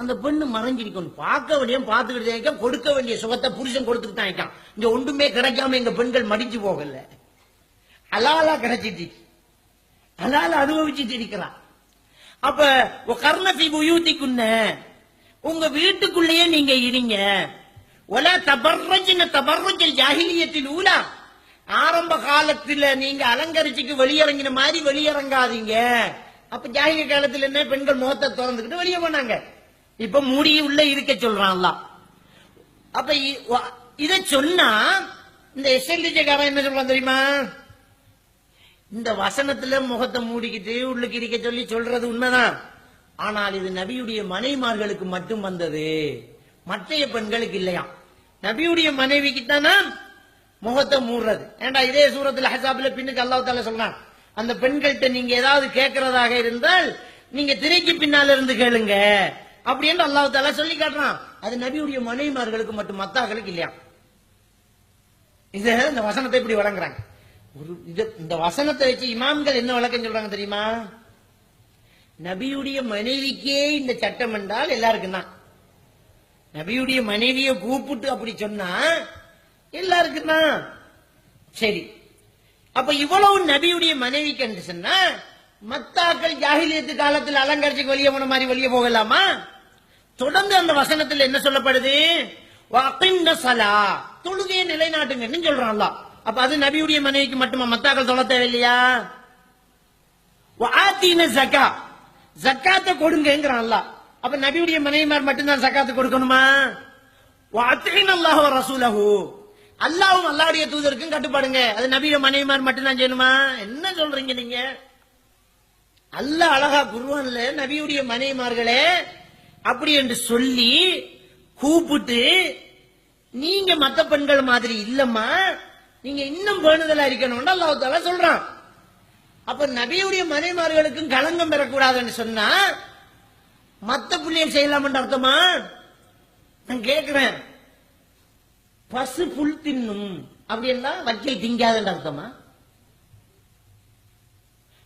அந்த பெண்ணு மறைஞ்சிருக்கணும். பார்க்க வேண்டிய பார்த்துக்கிட்டு கொடுக்க வேண்டிய சுகத்தை புருஷன் கொடுத்துட்டு தான் இருக்கான். இங்க ஒன்றுமே கிடைக்காம எங்க பெண்கள் மடிச்சு போகல. அலாலா கிடைச்சிட்டு அலால அனுபவிச்சுட்டு இருக்கிறான். அப்ப கர்ணத்தை உயூத்திக்குன்ன உங்க வீட்டுக்குள்ளேயே நீங்க இருங்க. ஒல தபர்ரஜின தபர்ரஜல் ஜாகிலியத்தில் ஊலா. ஆரம்ப காலத்துல நீங்க அலங்கரிச்சுக்கு வெளியிறங்கின மாதிரி வெளியிறங்காதீங்க. அப்ப ஜாகிலிய காலத்துல என்ன பெண்கள் முகத்தை திறந்துக்கிட்டு வெளியே போனாங்க. இப்ப மூடி உள்ள இருக்க சொல்றான் அப்ப இத சொன்னா இந்த எஸ்எல்டிஜக்காரன் என்ன சொல்றான் தெரியுமா? இந்த வசனத்துல முகத்தை மூடிக்கிட்டு உள்ளுக்கு இருக்க சொல்லி சொல்றது உண்மைதான். ஆனால் இது நபியுடைய மனைவிமார்களுக்கு மட்டும் வந்தது. மற்றைய பெண்களுக்கு இல்லையா? நபியுடைய மனைவிக்கு தானா முகத்தை மூடுறது. ஏண்டா இதே சூரத்தில் ஹசாபில் பின்னுக்கு அல்லாஹ் தால சொல்றான் அந்த பெண்கள்கிட்ட நீங்க ஏதாவது கேட்கறதாக இருந்தால் நீங்க திரைக்கு பின்னால இருந்து கேளுங்க. அப்படின்னு அல்லாஹு தாலா சொல்லி காட்டுறான். அது நபியுடைய மனைவிமார்களுக்கு மட்டும் மத்தாக்களுக்கு இல்லையா? இது இந்த வசனத்தை இப்படி வழங்குறாங்க. ஒரு இது இந்த வசனத்தை வச்சு இமாம்கள் என்ன வழக்கம் சொல்றாங்க தெரியுமா? நபியுடைய மனைவிக்கே இந்த சட்டம் என்றால் எல்லாருக்கும் தான். நபியுடைய மனைவியை கூப்பிட்டு அப்படி சொன்னா எல்லாருக்கும் தான். சரி. அப்ப இவ்வளவு நபியுடைய மனைவிக்கு என்று சொன்னா மத்தாக்கள் ஜாகிலியத்து காலத்தில் அலங்கரிச்சுக்கு வெளியே போன மாதிரி வெளியே போகலாமா? தொடர்ந்து அந்த வசனத்தில் என்ன சொல்லப்படுது? வஅகிம்ன தொழுகையை நிலைநாட்டுங்கன்னு சொல்றான் அப்ப அது நபியுடைய மனைவிக்கு மட்டுமா? மத்தாக்கள் சொல்ல தேவையில்லையா? ஜக்கா ஜக்காத்தை கொடுங்கங்கறான் அப்ப நபியுடைய மனைவிமார் மட்டும்தான் ஜக்காத்து கொடுக்கணுமா? வஅத்தீன அல்லாஹ் வ ரசூலஹு. அல்லாஹ்வும் தூதருக்கும் கட்டுப்பாடுங்க. அது நபியுடைய மனைவிமார் மட்டும்தான் செய்யணுமா? என்ன சொல்றீங்க நீங்க? அல்ல அழகா குருவன்ல நபியுடைய மனைவிமார்களே அப்படி என்று சொல்லி கூப்பிட்டு நீங்க மத்த பெண்கள் மாதிரி இல்லம்மா. நீங்க இன்னும் பேணுதலா இருக்கணும்னு அல்லாஹ் சொல்றான். அப்ப நபியுடைய மனைமார்களுக்கும் களங்கம் பெறக்கூடாதுன்னு சொன்னா மத்த புள்ளியம் செய்யலாம்ன்ற அர்த்தமா? நான் கேட்கிறேன் பசு புல் தின்னும். அப்படின்னா வக்கீல் திங்காதுன்ற அர்த்தமா?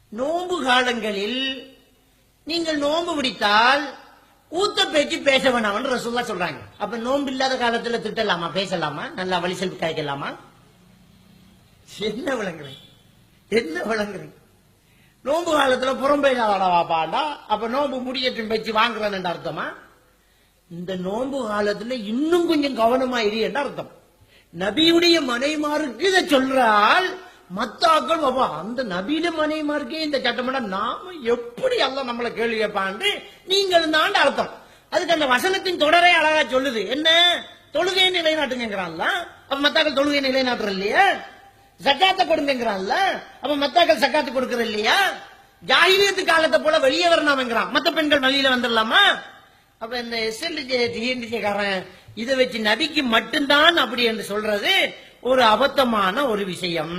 நோம்பு காலங்களில் நீங்கள் நோன்பு பிடித்தால் ஊத்த பேச்சு பேச வேணாம்னு ரசூல்லா சொல்றாங்க. அப்ப நோன்பு இல்லாத காலத்துல திட்டலாமா? பேசலாமா? நல்லா வழி செல்வி காய்க்கலாமா? என்ன விளங்குறேன் என்ன விளங்குறேன் நோன்பு காலத்துல புறம்பெய்தாடா அப்ப நோன்பு முடியட்டும் பேச்சு வாங்குறேன் அர்த்தமா? இந்த நோன்பு காலத்துல இன்னும் கொஞ்சம் கவனமா இரு அர்த்தம்? நபியுடைய மனைமாருக்கு இதை சொல்றால் மத்தாக்கள் அந்த நபியில மனைமாருக்கே இந்த சட்டமடா நாம எப்படி அல்ல நம்மளை கேள்வி கேட்பான்னு நீங்கள் தான் அர்த்தம் அதுக்கு அந்த வசனத்தின் தொடரே அழகா சொல்லுது. என்ன? தொழுகையை நிலைநாட்டுங்கிறான்ல? அப்ப மத்தாக்கள் தொழுகையை நிலைநாட்டுற இல்லையா சக்காத்தை கொடுங்கிறான்ல? அப்ப மத்தாக்கள் சக்காத்து கொடுக்கற இல்லையா ஜாகிரியத்து காலத்தை போல வெளியே வரணும்ங்கிறான். மத்த பெண்கள் வெளியில வந்துடலாமா? அப்ப இந்த எஸ்எல்டிஜே இதை வச்சு நபிக்கு மட்டும்தான் அப்படி என்று சொல்றது ஒரு அபத்தமான ஒரு விஷயம்.